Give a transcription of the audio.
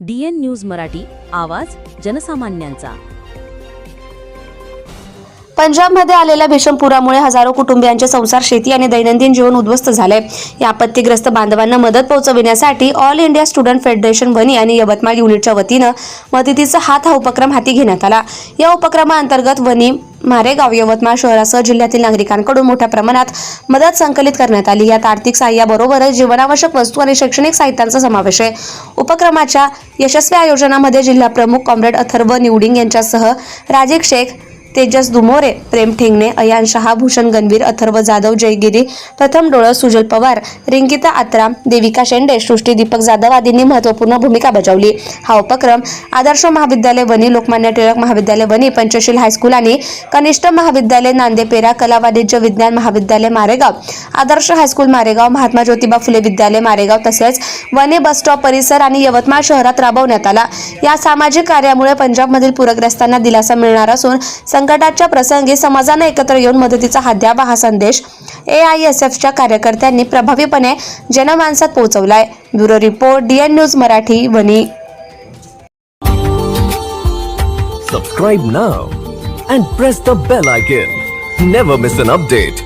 DN news Marathi आवाज जनसामान्यांचा. पंजाबमध्ये आलेल्या भीषण पुरामुळे हजारो कुटुंबियांचे संसार शेती आणि दैनंदिन जीवन उद्ध्वस्त झाले या आपत्तीग्रस्त बांधवांना मदत पोहोचविण्यासाठी all India student federation Wani आणि यवतमाळ युनिटच्या वतीनं मदतीचा हात हा उपक्रम हाती घेण्यात आला. या उपक्रमाअंतर्गत वनी मारेगाव यवतमाळ शहरासह जिल्ह्यातील नागरिकांकडून मोठ्या प्रमाणात मदत संकलित करण्यात आली. यात आर्थिक सहाय्याबरोबरच जीवनावश्यक वस्तू आणि शैक्षणिक साहित्यांचा समावेश आहे. उपक्रमाच्या यशस्वी आयोजनामध्ये जिल्हा प्रमुख कॉम्रेड अथर्व निवडिंग यांच्यासह राजीव शेख तेजस दुमोरे प्रेम ठेंगणे अयान शहा भूषण गणवीर अथर्व जाधव जयगिरी प्रथम डोळस सुजल पवार रिंकिता आत्राम देविका शेंडे सृष्टी दीपक जाधव आदींनी महत्त्वपूर्ण भूमिका बजावली. हा उपक्रम आदर्श महाविद्यालय वनी लोकमान्य टिळक महाविद्यालय वनी पंचशील हायस्कूल आणि कनिष्ठ महाविद्यालय नांदेपेरा कला वाणिज्य विज्ञान महाविद्यालय मारेगाव. आदर्श हायस्कूल मारेगाव महात्मा ज्योतिबा फुले विद्यालय मारेगाव तसेच वनी बस स्टॉप परिसर आणि यवतमाळ शहरात राबवण्यात आला. या सामाजिक कार्यामुळे पंजाबमधील पूरग्रस्तांना दिलासा मिळणार असून संकटाच्या प्रसंगी समाजाने एकत्र येऊन मदतीचा हात द्यावा हा संदेश ए आय एस एफच्या कार्यकर्त्यांनी प्रभावीपणे जनमानसात पोहोचवलाय. Bureau report DN news Marathi Wani subscribe now and press the bell icon never miss an update